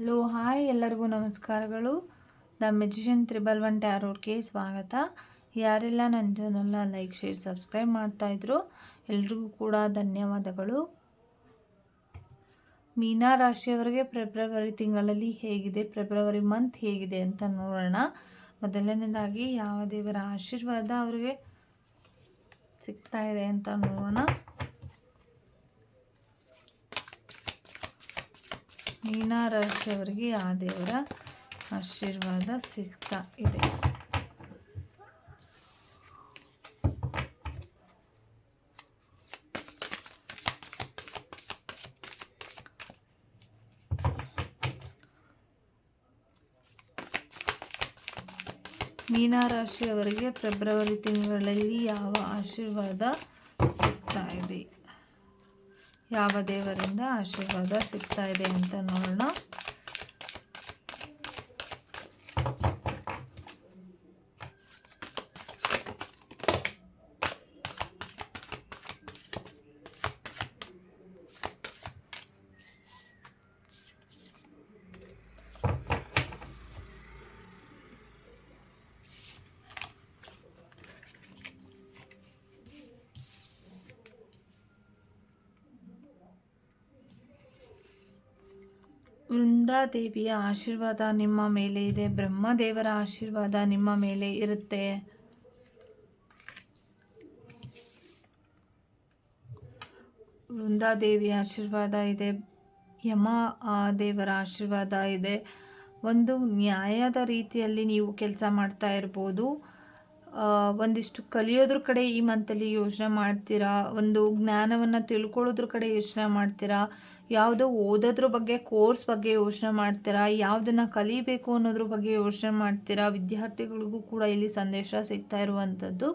Hello, hi ಎಲ್ಲರಿಗೂ ನಮಸ್ಕಾರಗಳು. The magician triple one ಟ್ಯಾರೋರ್ಗೆ ಸ್ವಾಗತ. ಯಾರೆಲ್ಲ ನನ್ನ ಚಾನಲ್ನ ಲೈಕ್, ಶೇರ್, ಸಬ್ಸ್ಕ್ರೈಬ್ ಮಾಡ್ತಾಯಿದ್ರು ಎಲ್ರಿಗೂ ಕೂಡ ಧನ್ಯವಾದಗಳು. ಮೀನಾ ರಾಶಿಯವರಿಗೆ ಫೆಬ್ರವರಿ ತಿಂಗಳಲ್ಲಿ ಹೇಗಿದೆ, ಫೆಬ್ರವರಿ ಮಂತ್ ಹೇಗಿದೆ ಅಂತ ನೋಡೋಣ. ಮೊದಲನೇದಾಗಿ ಯಾವ ದೇವರ ಆಶೀರ್ವಾದ ಅವರಿಗೆ ಸಿಗ್ತಾ ಇದೆ ಅಂತ ನೋಡೋಣ. ಮೀನಾ ರಾಶಿಯವರಿಗೆ ಆ ದೇವರ ಆಶೀರ್ವಾದ ಸಿಗ್ತಾ ಇದೆ. ಮೀನಾ ರಾಶಿಯವರಿಗೆ ಫೆಬ್ರವರಿ ತಿಂಗಳಲ್ಲಿ ಯಾವ ಆಶೀರ್ವಾದ ಸಿಗ್ತಾ ಇದೆ? ಯಾವ ದೇವರಿಂದ ಆಶೀರ್ವಾದ ಸಿಗ್ತಾ ಇದೆ ಅಂತ ನೋಡೋಣ. ವೃಂದಾದೇವಿಯ ಆಶೀರ್ವಾದ ನಿಮ್ಮ ಮೇಲೆ ಇದೆ, ಬ್ರಹ್ಮದೇವರ ಆಶೀರ್ವಾದ ನಿಮ್ಮ ಮೇಲೆ ಇರುತ್ತೆ. ವೃಂದಾದೇವಿಯ ಆಶೀರ್ವಾದ ಇದೆ, ಯಮ ದೇವರ ಆಶೀರ್ವಾದ ಇದೆ. ಒಂದು ನ್ಯಾಯದ ರೀತಿಯಲ್ಲಿ ನೀವು ಕೆಲಸ ಮಾಡ್ತಾ ಇರ್ಬೋದು. ಒಂದಿಷ್ಟು ಕಲಿಯೋದ್ರ ಕಡೆ ಈ ಮಂತಲ್ಲಿ ಯೋಚನೆ ಮಾಡ್ತೀರಾ? ಒಂದು ಜ್ಞಾನವನ್ನು ತಿಳ್ಕೊಳ್ಳೋದ್ರ ಕಡೆ ಯೋಚನೆ ಮಾಡ್ತೀರಾ? ಯಾವುದೋ ಓದೋದ್ರ ಬಗ್ಗೆ, ಕೋರ್ಸ್ ಬಗ್ಗೆ ಯೋಚನೆ ಮಾಡ್ತೀರಾ? ಯಾವುದನ್ನು ಕಲಿಬೇಕು ಅನ್ನೋದ್ರ ಬಗ್ಗೆ ಯೋಚನೆ ಮಾಡ್ತೀರಾ? ವಿದ್ಯಾರ್ಥಿಗಳಿಗೂ ಕೂಡ ಇಲ್ಲಿ ಸಂದೇಶ ಸಿಗ್ತಾ ಇರುವಂಥದ್ದು.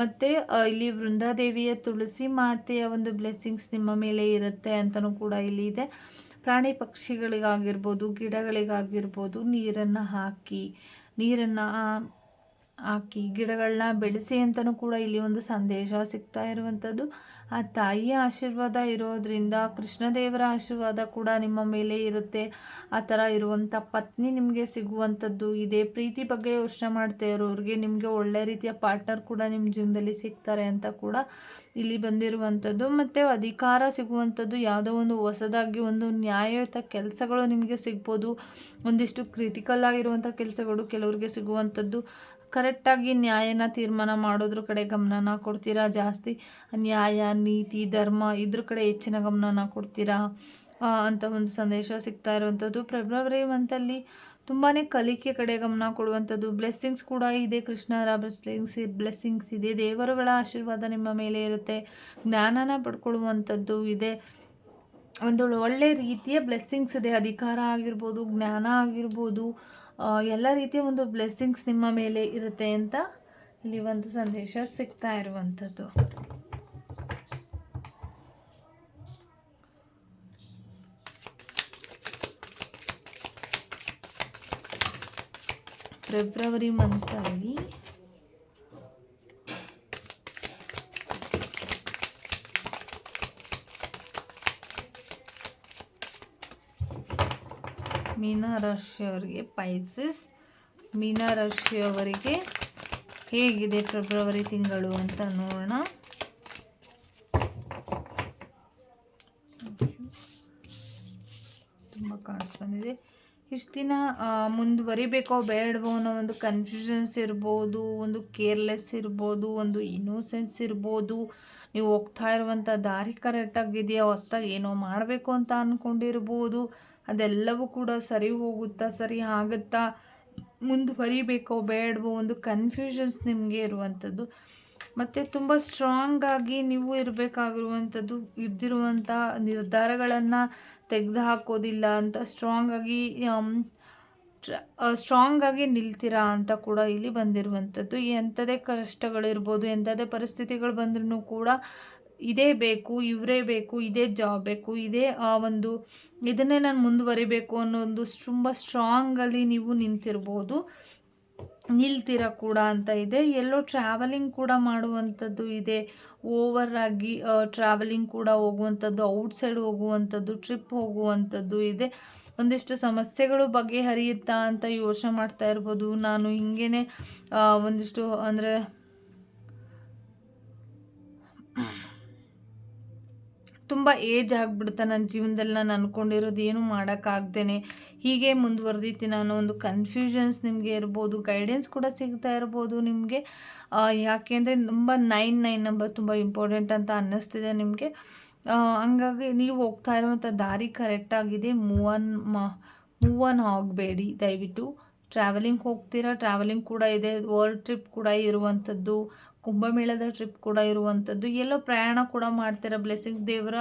ಮತ್ತು ಇಲ್ಲಿ ವೃಂದಾದೇವಿಯ ತುಳಸಿ ಮಾತೆಯ ಒಂದು ಬ್ಲೆಸ್ಸಿಂಗ್ಸ್ ನಿಮ್ಮ ಮೇಲೆ ಇರುತ್ತೆ ಅಂತಲೂ ಕೂಡ ಇಲ್ಲಿ ಇದೆ. ಪ್ರಾಣಿ ಪಕ್ಷಿಗಳಿಗಾಗಿರ್ಬೋದು, ಗಿಡಗಳಿಗಾಗಿರ್ಬೋದು, ನೀರನ್ನು ಹಾಕಿ, ನೀರನ್ನು ಹಾಕಿ ಗಿಡಗಳನ್ನ ಬೆಳೆಸಿ ಅಂತಲೂ ಕೂಡ ಇಲ್ಲಿ ಒಂದು ಸಂದೇಶ ಸಿಗ್ತಾ ಇರುವಂಥದ್ದು. ಆ ತಾಯಿಯ ಆಶೀರ್ವಾದ ಇರೋದ್ರಿಂದ ಕೃಷ್ಣದೇವರ ಆಶೀರ್ವಾದ ಕೂಡ ನಿಮ್ಮ ಮೇಲೆ ಇರುತ್ತೆ. ಆ ಥರ ಇರುವಂಥ ಪತ್ನಿ ನಿಮಗೆ ಸಿಗುವಂಥದ್ದು. ಇದೆ ಪ್ರೀತಿ ಬಗ್ಗೆ ಯೋಚನೆ ಮಾಡ್ತಾ ಇರೋರಿಗೆ ನಿಮಗೆ ಒಳ್ಳೆ ರೀತಿಯ ಪಾರ್ಟ್ನರ್ ಕೂಡ ನಿಮ್ಮ ಜೀವನದಲ್ಲಿ ಸಿಗ್ತಾರೆ ಅಂತ ಕೂಡ ಇಲ್ಲಿ ಬಂದಿರುವಂಥದ್ದು. ಮತ್ತು ಅಧಿಕಾರ ಸಿಗುವಂಥದ್ದು. ಯಾವುದೋ ಒಂದು ಹೊಸದಾಗಿ ಒಂದು ನ್ಯಾಯಯುತ ಕೆಲಸಗಳು ನಿಮಗೆ ಸಿಗ್ಬೋದು. ಒಂದಿಷ್ಟು ಕ್ರಿಟಿಕಲ್ ಆಗಿರುವಂಥ ಕೆಲಸಗಳು ಕೆಲವರಿಗೆ ಸಿಗುವಂಥದ್ದು. ಕರೆಕ್ಟಾಗಿ ನ್ಯಾಯನ ತೀರ್ಮಾನ ಮಾಡೋದ್ರ ಕಡೆ ಗಮನನ ಕೊಡ್ತೀರಾ? ಜಾಸ್ತಿ ನ್ಯಾಯ, ನೀತಿ, ಧರ್ಮ ಇದ್ರ ಕಡೆ ಹೆಚ್ಚಿನ ಗಮನನ ಕೊಡ್ತೀರಾ? ಅಂತ ಒಂದು ಸಂದೇಶ ಸಿಗ್ತಾ ಇರುವಂಥದ್ದು. ಫೆಬ್ರವರಿ ಮಂತಲ್ಲಿ ತುಂಬಾ ಕಲಿಕೆ ಕಡೆ ಗಮನ ಕೊಡುವಂಥದ್ದು. ಬ್ಲೆಸ್ಸಿಂಗ್ಸ್ ಕೂಡ ಇದೆ. ಕೃಷ್ಣರ ಬ್ಲೆಸ್ಸಿಂಗ್ಸ್ ಬ್ಲೆಸ್ಸಿಂಗ್ಸ್ ಇದೆ. ದೇವರುಗಳ ಆಶೀರ್ವಾದ ನಿಮ್ಮ ಮೇಲೆ ಇರುತ್ತೆ. ಜ್ಞಾನನ ಪಡ್ಕೊಳ್ಳುವಂಥದ್ದು ಇದೆ. ಒಂದು ಒಳ್ಳೆ ರೀತಿಯ ಬ್ಲೆಸ್ಸಿಂಗ್ಸ್ ಇದೆ. ಅಧಿಕಾರ ಆಗಿರ್ಬೋದು, ಜ್ಞಾನ ಆಗಿರ್ಬೋದು ಎಲ್ಲ ರೀತಿಯ ಒಂದು ಬ್ಲೆಸ್ಸಿಂಗ್ಸ್ ನಿಮ್ಮ ಮೇಲೆ ಇರುತ್ತೆ ಅಂತ ಇಲ್ಲಿ ಒಂದು ಸಂದೇಶ ಸಿಗ್ತಾ ಇರುವಂಥದ್ದು. ಫೆಬ್ರವರಿ ಮಂತಲ್ಲಿ ಮೀನರಾಶಿಯವರಿಗೆ ಪೈಸಿಸ್ ಮೀನರಾಶಿಯವರಿಗೆ ಹೇಗಿದೆ ಫೆಬ್ರವರಿ ತಿಂಗಳು ಅಂತ ನೋಡೋಣ. ತುಂಬ ಕಾಣಿಸ್ ಬಂದಿದೆ. ಇಷ್ಟು ದಿನ ಮುಂದುವರಿಬೇಕೋ ಬೇಡವೋ ಅನ್ನೋ ಒಂದು ಕನ್ಫ್ಯೂಷನ್ಸ್ ಇರ್ಬೋದು, ಒಂದು ಕೇರ್ಲೆಸ್ ಇರ್ಬೋದು, ಒಂದು ಇನ್ನೋಸೆನ್ಸ್ ಇರ್ಬೋದು. ನೀವು ಹೋಗ್ತಾ ಇರುವಂಥ ದಾರಿ ಕರೆಕ್ಟಾಗಿದೆಯಾ ಹೊಸ್ದಾಗಿ ಏನೋ ಮಾಡಬೇಕು ಅಂತ ಅಂದ್ಕೊಂಡಿರ್ಬೋದು ಅದೆಲ್ಲವೂ ಕೂಡ ಸರಿ ಹೋಗುತ್ತಾ, ಸರಿ ಆಗುತ್ತಾ, ಮುಂದುವರಿಬೇಕೋ ಬೇಡವೋ ಒಂದು ಕನ್ಫ್ಯೂಷನ್ಸ್ ನಿಮಗೆ ಇರುವಂಥದ್ದು. ಮತ್ತು ತುಂಬ ಸ್ಟ್ರಾಂಗಾಗಿ ನೀವು ಇರಬೇಕಾಗಿರುವಂಥದ್ದು, ಇದ್ದಿರುವಂಥ ನಿರ್ಧಾರಗಳನ್ನು ತೆಗೆದು ಹಾಕೋದಿಲ್ಲ ಅಂತ ಸ್ಟ್ರಾಂಗಾಗಿ ಸ್ಟ್ರಾಂಗಾಗಿ ನಿಲ್ತೀರಾ ಅಂತ ಕೂಡ ಇಲ್ಲಿ ಬಂದಿರುವಂಥದ್ದು. ಎಂಥದೇ ಕಷ್ಟಗಳಿರ್ಬೋದು, ಎಂಥದೇ ಪರಿಸ್ಥಿತಿಗಳು ಬಂದ್ರೂ ಕೂಡ ಇದೇ ಬೇಕು, ಇವರೇ ಬೇಕು, ಇದೇ ಜಾಬ್ ಬೇಕು, ಇದೇ ಒಂದು ಇದನ್ನೇ ನಾನು ಮುಂದುವರಿಬೇಕು ಅನ್ನೋ ಒಂದು ತುಂಬ ಸ್ಟ್ರಾಂಗಲ್ಲಿ ನೀವು ನಿಂತಿರ್ಬೋದು. ನಿಲ್ತೀರ ಕೂಡ ಅಂತ ಇದೆ. ಎಲ್ಲೋ ಟ್ರಾವೆಲಿಂಗ್ ಕೂಡ ಮಾಡುವಂಥದ್ದು ಇದೆ. ಓವರ್ ಆಗಿ ಟ್ರಾವೆಲಿಂಗ್ ಕೂಡ ಹೋಗುವಂಥದ್ದು ಔಟ್ಸೈಡ್ ಹೋಗುವಂಥದ್ದು ಟ್ರಿಪ್ ಹೋಗುವಂಥದ್ದು ಇದೆ. ಒಂದಿಷ್ಟು ಸಮಸ್ಯೆಗಳು ಬಗೆಹರಿಯುತ್ತಾ ಅಂತ ಯೋಚನೆ ಮಾಡ್ತಾ ಇರ್ಬೋದು. ನಾನು ಹಿಂಗೇನೆ ಒಂದಿಷ್ಟು ಅಂದರೆ ತುಂಬ ಏಜ್ ಆಗಿಬಿಡುತ್ತೆ ನನ್ನ ಜೀವನದಲ್ಲಿ. ನಾನು ಅಂದ್ಕೊಂಡಿರೋದು ಏನು ಮಾಡೋಕ್ಕಾಗ್ದೇನೆ ಹೀಗೆ ಮುಂದುವರೆದಿತ್ತು ನಾನು. ಒಂದು ಕನ್ಫ್ಯೂಷನ್ಸ್ ನಿಮಗೆ ಇರ್ಬೋದು ಗೈಡೆನ್ಸ್ ಕೂಡ ಸಿಗ್ತಾ ಇರ್ಬೋದು ನಿಮಗೆ. ಯಾಕೆಂದರೆ ತುಂಬ ನೈನ್ ನೈನ್ ನಂಬರ್ ತುಂಬ ಇಂಪಾರ್ಟೆಂಟ್ ಅಂತ ಅನ್ನಿಸ್ತಿದೆ ನಿಮಗೆ. ಹಂಗಾಗಿ ನೀವು ಹೋಗ್ತಾ ಇರುವಂಥ ದಾರಿ ಕರೆಕ್ಟಾಗಿದೆ ಮೂವ್ ಆನ್ ಮೂವ್ ಆನ್ ಆಗಬೇಡಿ ದಯವಿಟ್ಟು. ಟ್ರಾವೆಲಿಂಗ್ ಹೋಗ್ತೀರಾ? ಟ್ರಾವೆಲಿಂಗ್ ಕೂಡ ಇದೆ. ವರ್ಲ್ಡ್ ಟ್ರಿಪ್ ಕೂಡ ಇರುವಂಥದ್ದು. ಕುಂಭಮೇಳದ ಟ್ರಿಪ್ ಕೂಡ ಇರುವಂಥದ್ದು ಎಲ್ಲೋ ಪ್ರಯಾಣ ಕೂಡ ಮಾಡ್ತೀರಾ? ಬ್ಲೆಸ್ಸಿಂಗ್ ದೇವರ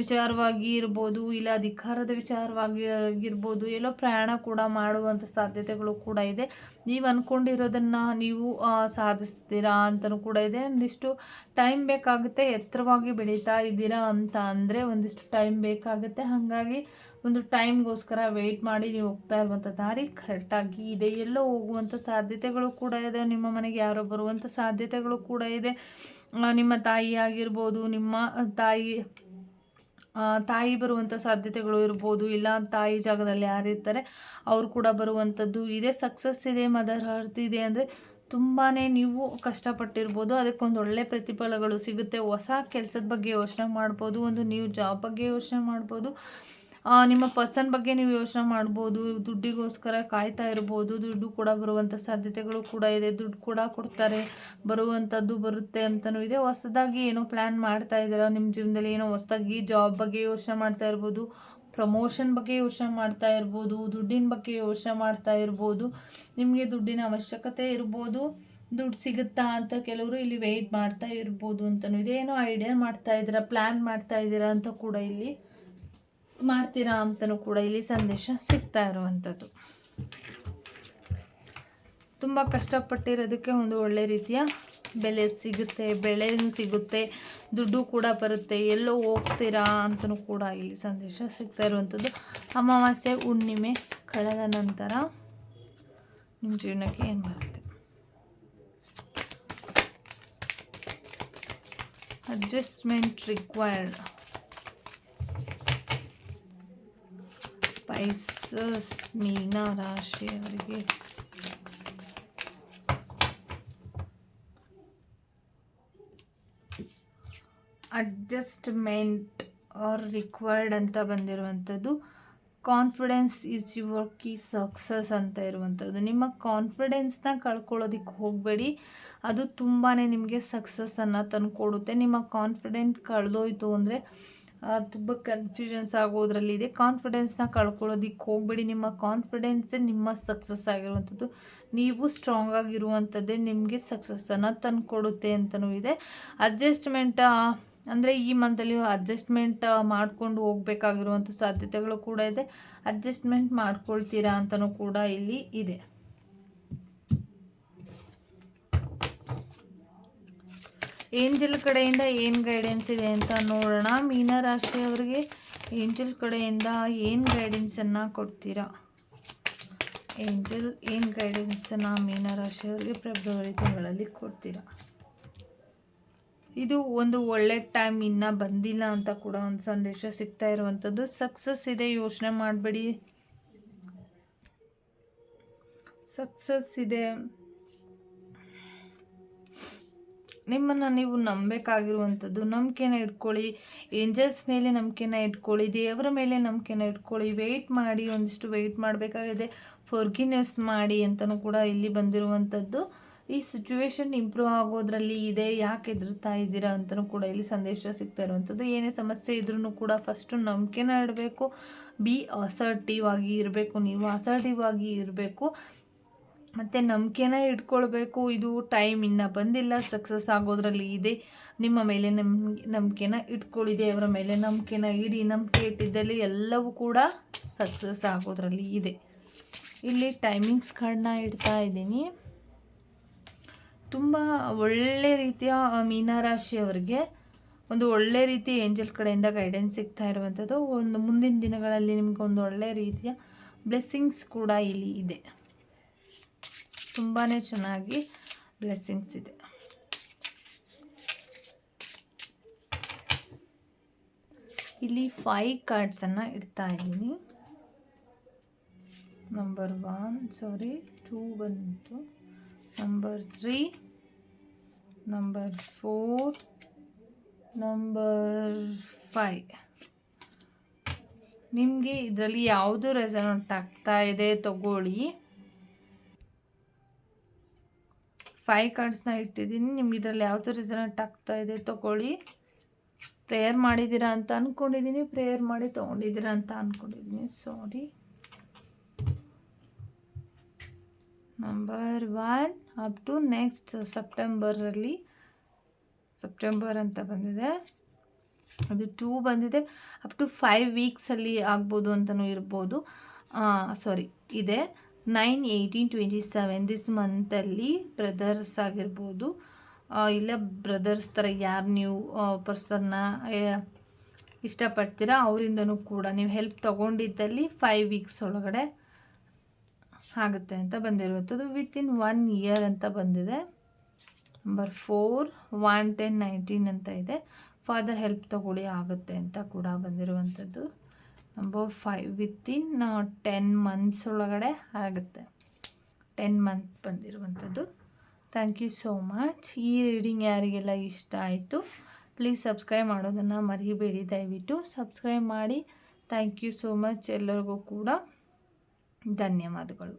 ವಿಚಾರವಾಗಿ ಇರ್ಬೋದು, ಇಲ್ಲ ಅಧಿಕಾರದ ವಿಚಾರವಾಗಿ ಆಗಿರ್ಬೋದು, ಎಲ್ಲೋ ಪ್ರಯಾಣ ಕೂಡ ಮಾಡುವಂಥ ಸಾಧ್ಯತೆಗಳು ಕೂಡ ಇದೆ. ನೀವು ಅಂದ್ಕೊಂಡಿರೋದನ್ನು ನೀವು ಸಾಧಿಸ್ತೀರಾ ಅಂತಲೂ ಕೂಡ ಇದೆ. ಒಂದಿಷ್ಟು ಟೈಮ್ ಬೇಕಾಗುತ್ತೆ, ಎತ್ತರವಾಗಿ ಬೆಳೀತಾ ಇದ್ದೀರಾ ಅಂತ ಅಂದರೆ ಒಂದಿಷ್ಟು ಟೈಮ್ ಬೇಕಾಗುತ್ತೆ. ಹಾಗಾಗಿ ಒಂದು ಟೈಮ್ಗೋಸ್ಕರ ವೆಯ್ಟ್ ಮಾಡಿ ನೀವು ಹೋಗ್ತಾ ಇರುವಂಥ ದಾರಿ ಕರೆಕ್ಟಾಗಿ ಇದೆ. ಎಲ್ಲೋ ಹೋಗುವಂಥ ಸಾಧ್ಯತೆಗಳು ಕೂಡ ಇದೆ. ನಿಮ್ಮ ಮನೆಗೆ ಯಾರೋ ಬರುವಂಥ ಸಾಧ್ಯತೆಗಳು ಕೂಡ ಇದೆ. ನಿಮ್ಮ ತಾಯಿ ಆಗಿರ್ಬೋದು, ನಿಮ್ಮ ತಾಯಿ ತಾಯಿ ಬರುವಂಥ ಸಾಧ್ಯತೆಗಳು ಇರ್ಬೋದು, ಇಲ್ಲ ತಾಯಿ ಜಾಗದಲ್ಲಿ ಯಾರಿರ್ತಾರೆ ಅವ್ರು ಕೂಡ ಬರುವಂಥದ್ದು ಇದೆ ಸಕ್ಸಸ್ ಇದೆ ಮದರ್ ಅರ್ತ್ ಇದೆ ಅಂದರೆ ತುಂಬಾ ನೀವು ಕಷ್ಟಪಟ್ಟಿರ್ಬೋದು. ಅದಕ್ಕೊಂದು ಒಳ್ಳೆ ಪ್ರತಿಫಲಗಳು ಸಿಗುತ್ತೆ. ಹೊಸ ಕೆಲಸದ ಬಗ್ಗೆ ಯೋಚನೆ ಮಾಡ್ಬೋದು, ಒಂದು ನ್ಯೂ ಜಾಬ್ ಬಗ್ಗೆ ಯೋಚನೆ ಮಾಡ್ಬೋದು. ನಿಮ್ಮ ಪರ್ಸನ್ ಬಗ್ಗೆ ನೀವು ಯೋಚನೆ ಮಾಡ್ಬೋದು, ದುಡ್ಡಿಗೋಸ್ಕರ ಕಾಯ್ತಾ ಇರ್ಬೋದು, ದುಡ್ಡು ಕೂಡ ಬರುವಂಥ ಸಾಧ್ಯತೆಗಳು ಕೂಡ ಇದೆ, ದುಡ್ಡು ಕೂಡ ಕೊಡ್ತಾರೆ ಬರುವಂಥದ್ದು ಬರುತ್ತೆ ಅಂತಲೂ ಇದೆ. ಹೊಸದಾಗಿ ಏನೋ ಪ್ಲ್ಯಾನ್ ಮಾಡ್ತಾ ಇದ್ದೀರಾ? ನಿಮ್ಮ ಜೀವನದಲ್ಲಿ ಏನೋ ಹೊಸದಾಗಿ ಜಾಬ್ ಬಗ್ಗೆ ಯೋಚನೆ ಮಾಡ್ತಾ ಇರ್ಬೋದು ಪ್ರಮೋಷನ್ ಬಗ್ಗೆ ಯೋಚನೆ ಮಾಡ್ತಾ ಇರ್ಬೋದು, ದುಡ್ಡಿನ ಬಗ್ಗೆ ಯೋಚನೆ ಮಾಡ್ತಾ ಇರ್ಬೋದು, ನಿಮಗೆ ದುಡ್ಡಿನ ಅವಶ್ಯಕತೆ ಇರ್ಬೋದು, ದುಡ್ಡು ಸಿಗುತ್ತಾ ಅಂತ ಕೆಲವರು ಇಲ್ಲಿ ವೆಯ್ಟ್ ಮಾಡ್ತಾ ಇರ್ಬೋದು ಅಂತಲೂ ಇದೆ. ಏನೋ ಐಡಿಯಾ ಮಾಡ್ತಾ ಇದ್ದೀರಾ ಪ್ಲ್ಯಾನ್ ಮಾಡ್ತಾ ಇದ್ದೀರಾ ಅಂತ ಕೂಡ ಇಲ್ಲಿ ಮಾಡ್ತೀರಾ ಅಂತಲೂ ಕೂಡ ಇಲ್ಲಿ ಸಂದೇಶ ಸಿಗ್ತಾ ಇರುವಂಥದ್ದು. ತುಂಬ ಕಷ್ಟಪಟ್ಟಿರೋದಕ್ಕೆ ಒಂದು ಒಳ್ಳೆ ರೀತಿಯ ಬೆಲೆ ಸಿಗುತ್ತೆ ಬೆಳೆನೂ ಸಿಗುತ್ತೆ, ದುಡ್ಡು ಕೂಡ ಬರುತ್ತೆ. ಎಲ್ಲೋ ಹೋಗ್ತೀರಾ ಅಂತಲೂ ಕೂಡ ಇಲ್ಲಿ ಸಂದೇಶ ಸಿಗ್ತಾ ಇರುವಂಥದ್ದು. ಅಮಾವಾಸ್ಯೆ, ಹುಣ್ಣಿಮೆ ಕಳೆದ ನಂತರ ನಿಮ್ಮ ಜೀವನಕ್ಕೆ ಏನು ಬರುತ್ತೆ? ಅಡ್ಜಸ್ಟ್ಮೆಂಟ್ ರಿಕ್ವೈರ್ಡ್ ಸ್ಪೈಸಸ್ ಮೀನ ರಾಶಿಯವರಿಗೆ. ಅಡ್ಜಸ್ಟ್ಮೆಂಟ್ ಆರ್ ರಿಕ್ವೈರ್ಡ್ ಅಂತ ಬಂದಿರುವಂಥದ್ದು. Confidence is your key success ಅಂತ ಇರುವಂಥದ್ದು. ನಿಮ್ಮ ಕಾನ್ಫಿಡೆನ್ಸ್ನ ಕಳ್ಕೊಳ್ಳೋದಕ್ಕೆ ಹೋಗಬೇಡಿ. ಅದು ತುಂಬಾ ನಿಮಗೆ ಸಕ್ಸಸ್ಸನ್ನು ತಂದುಕೊಡುತ್ತೆ. ನಿಮ್ಮ ಕಾನ್ಫಿಡೆಂಟ್ ಕಳೆದೋಯ್ತು ಅಂದರೆ ತುಂಬ ಕನ್ಫ್ಯೂಷನ್ಸ್ ಆಗೋದ್ರಲ್ಲಿದೆ. ಕಾನ್ಫಿಡೆನ್ಸ್ನ ಕಳ್ಕೊಳ್ಳೋದಿಕ್ಕೆ ಹೋಗಬೇಡಿ. ನಿಮ್ಮ ಕಾನ್ಫಿಡೆನ್ಸೇ ನಿಮ್ಮ ಸಕ್ಸಸ್ ಆಗಿರುವಂಥದ್ದು. ನೀವು ಸ್ಟ್ರಾಂಗ್ ಆಗಿರುವಂಥದ್ದೇ ನಿಮಗೆ ಸಕ್ಸಸ್ಸನ್ನು ತಂದುಕೊಡುತ್ತೆ ಅಂತಲೂ ಇದೆ. ಅಡ್ಜಸ್ಟ್ಮೆಂಟ್ ಅಂದರೆ ಈ ಮಂತಲ್ಲಿ ಅಡ್ಜಸ್ಟ್ಮೆಂಟ್ ಮಾಡಿಕೊಂಡು ಹೋಗಬೇಕಾಗಿರುವಂಥ ಸಾಧ್ಯತೆಗಳು ಕೂಡ ಇದೆ. ಅಡ್ಜಸ್ಟ್ಮೆಂಟ್ ಮಾಡ್ಕೊಳ್ತೀರಾ ಅಂತಲೂ ಕೂಡ ಇಲ್ಲಿ ಇದೆ. ಏಂಜಲ್ ಕಡೆಯಿಂದ ಏನು ಗೈಡೆನ್ಸ್ ಇದೆ ಅಂತ ನೋಡೋಣ. ಮೀನರಾಶಿಯವರಿಗೆ ಏಂಜಲ್ ಕಡೆಯಿಂದ ಏನು ಗೈಡೆನ್ಸನ್ನು ಕೊಡ್ತೀರಾ? ಏಂಜಲ್ ಏನು ಗೈಡೆನ್ಸನ್ನು ಮೀನರಾಶಿಯವರಿಗೆ ಫೆಬ್ರವರಿ ತಿಂಗಳಲ್ಲಿ ಕೊಡ್ತೀರಾ? ಇದು ಒಂದು ಒಳ್ಳೆ ಟೈಮ್ ಇನ್ನೂ ಬಂದಿಲ್ಲ ಅಂತ ಕೂಡ ಒಂದು ಸಂದೇಶ ಸಿಗ್ತಾ ಇರುವಂಥದ್ದು ಸಕ್ಸಸ್ ಇದೆ ಯೋಚನೆ ಮಾಡಬೇಡಿ. ಸಕ್ಸಸ್ ಇದೆ. ನಿಮ್ಮನ್ನು ನೀವು ನಂಬಬೇಕಾಗಿರುವಂಥದ್ದು, ನಂಬಿಕೆನ ಇಟ್ಕೊಳ್ಳಿ, ಏಂಜಲ್ಸ್ ಮೇಲೆ ನಂಬಿಕೆನ ಇಟ್ಕೊಳ್ಳಿ, ದೇವರ ಮೇಲೆ ನಂಬಿಕೆನ ಇಟ್ಕೊಳ್ಳಿ ವೆಯ್ಟ್ ಮಾಡಿ, ಒಂದಿಷ್ಟು ವೆಯ್ಟ್ ಮಾಡಬೇಕಾಗಿದೆ ಫೊರ್ಗಿನೆಸ್ ಮಾಡಿ ಅಂತಲೂ ಕೂಡ ಇಲ್ಲಿ ಬಂದಿರುವಂಥದ್ದು. ಈ ಸಿಚುವೇಶನ್ ಇಂಪ್ರೂವ್ ಆಗೋದ್ರಲ್ಲಿ ಇದೆ, ಯಾಕೆ ಎದುರ್ತಾ ಇದ್ದೀರಾ ಅಂತಲೂ ಕೂಡ ಇಲ್ಲಿ ಸಂದೇಶ ಸಿಗ್ತಾ ಇರುವಂಥದ್ದು. ಏನೇ ಸಮಸ್ಯೆ ಇದ್ರೂ ಕೂಡ ಫಸ್ಟು ನಂಬಿಕೆನ ಇಡಬೇಕು ಬಿ ಅಸರ್ಟಿವ್ ಆಗಿ ಇರಬೇಕು, ನೀವು ಅಸರ್ಟಿವ್ ಆಗಿ ಇರಬೇಕು. ಮತ್ತು ನಂಬಿಕೆನ ಇಟ್ಕೊಳ್ಬೇಕು. ಇದು ಟೈಮ್ ಇನ್ನೂ ಬಂದಿಲ್ಲ. ಸಕ್ಸಸ್ ಆಗೋದ್ರಲ್ಲಿ ಇದೆ. ನಿಮ್ಮ ಮೇಲೆ ನಮ್ ನಂಬಿಕೆನ ಇಟ್ಕೊಳ್ಳಿ ಅವರ ಮೇಲೆ ನಂಬಿಕೆನ ಇಡಿ. ನಂಬಿಕೆ ಇಟ್ಟಿದ್ದಲ್ಲಿ ಎಲ್ಲವೂ ಕೂಡ ಸಕ್ಸಸ್ ಆಗೋದ್ರಲ್ಲಿ ಇದೆ. ಇಲ್ಲಿ ಟೈಮಿಂಗ್ಸ್ ಕಾರ್ಡ್ನ ಇಡ್ತಾ ಇದ್ದೀನಿ. ತುಂಬ ಒಳ್ಳೆ ರೀತಿಯ ಮೀನರಾಶಿಯವರಿಗೆ ಒಂದು ಒಳ್ಳೆ ರೀತಿ ಏಂಜಲ್ ಕಡೆಯಿಂದ ಗೈಡೆನ್ಸ್ ಸಿಗ್ತಾ ಇರುವಂಥದ್ದು. ಒಂದು ಮುಂದಿನ ದಿನಗಳಲ್ಲಿ ನಿಮ್ಗೆ ಒಂದು ಒಳ್ಳೆ ರೀತಿಯ ಬ್ಲೆಸ್ಸಿಂಗ್ಸ್ ಕೂಡ ಇಲ್ಲಿ ಇದೆ. ತುಂಬಾ ಚೆನ್ನಾಗಿ ಬ್ಲೆಸ್ಸಿಂಗ್ಸ್ ಇದೆ. ಇಲ್ಲಿ ಫೈ ಕಾರ್ಡ್ಸನ್ನು ಇಡ್ತಾ ಇದ್ದೀನಿ. ನಂಬರ್ ಒನ್ ಸಾರಿ ಟೂ ಬಂತು. Number three number four number five ನಿಮಗೆ ಇದರಲ್ಲಿ ಯಾವುದು ರೆಸನೆಂಟ್ ಆಗ್ತಾ ಇದೆ ತಗೊಳ್ಳಿ. ಫೈ ಕಾರ್ಡ್ಸ್ನ ಇಟ್ಟಿದ್ದೀನಿ. ನಿಮ್ಗೆ ಇದರಲ್ಲಿ ಯಾವುದು ರಿಸಲ್ಟ್ ಆಗ್ತಾ ಇದೆ ತಗೊಳ್ಳಿ. ಪ್ರೇಯರ್ ಮಾಡಿದ್ದೀರಾ ಅಂತ ಅಂದ್ಕೊಂಡಿದ್ದೀನಿ ಪ್ರೇಯರ್ ಮಾಡಿ ತೊಗೊಂಡಿದ್ದೀರಾ ಅಂತ ಅಂದ್ಕೊಂಡಿದ್ದೀನಿ sorry number one up to next ಸೆಪ್ಟೆಂಬರಲ್ಲಿ September ಅಂತ ಬಂದಿದೆ. ಅದು ಟೂ ಬಂದಿದೆ. ಅಪ್ ಟು ಫೈವ್ ವೀಕ್ಸಲ್ಲಿ ಆಗ್ಬೋದು ಅಂತಲೂ ಇರ್ಬೋದು. ಸಾರಿ ಇದೆ. Nine eighteen twenty seven this ಮಂತಲ್ಲಿ brothers ಆಗಿರ್ಬೋದು. ಇಲ್ಲ ಬ್ರದರ್ಸ್ ಥರ ಯಾರು ನೀವು ಪರ್ಸನ್ನ ಇಷ್ಟಪಡ್ತೀರಾ? ಅವರಿಂದನೂ ಕೂಡ ನೀವು ಹೆಲ್ಪ್ ತೊಗೊಂಡಿದ್ದಲ್ಲಿ ಫೈವ್ ವೀಕ್ಸ್ ಒಳಗಡೆ ಆಗುತ್ತೆ ಅಂತ ಬಂದಿರುವಂಥದ್ದು. ವಿತಿನ್ ಒನ್ ಇಯರ್ ಅಂತ ಬಂದಿದೆ. Number four one ten nineteen ಅಂತ ಇದೆ. ಫಾದರ್ ಹೆಲ್ಪ್ ತಗೊಳ್ಳಿ ಆಗುತ್ತೆ ಅಂತ ಕೂಡ ಬಂದಿರುವಂಥದ್ದು. Number five within ten months ಒಳಗಡೆ ಆಗುತ್ತೆ. ಟೆನ್ ಮಂತ್ ಬಂದಿರುವಂಥದ್ದು. ಥ್ಯಾಂಕ್ ಯು ಸೋ ಮಚ್ ಈ ರೀಡಿಂಗ್ ಯಾರಿಗೆಲ್ಲ ಇಷ್ಟ ಆಯಿತು ಪ್ಲೀಸ್ ಸಬ್ಸ್ಕ್ರೈಬ್ ಮಾಡೋದನ್ನು ಮರಿಬೇಡಿ. ದಯವಿಟ್ಟು ಸಬ್ಸ್ಕ್ರೈಬ್ ಮಾಡಿ. ಥ್ಯಾಂಕ್ ಯು ಸೋ ಮಚ್ ಎಲ್ಲರಿಗೂ ಕೂಡ. ಧನ್ಯವಾದಗಳು.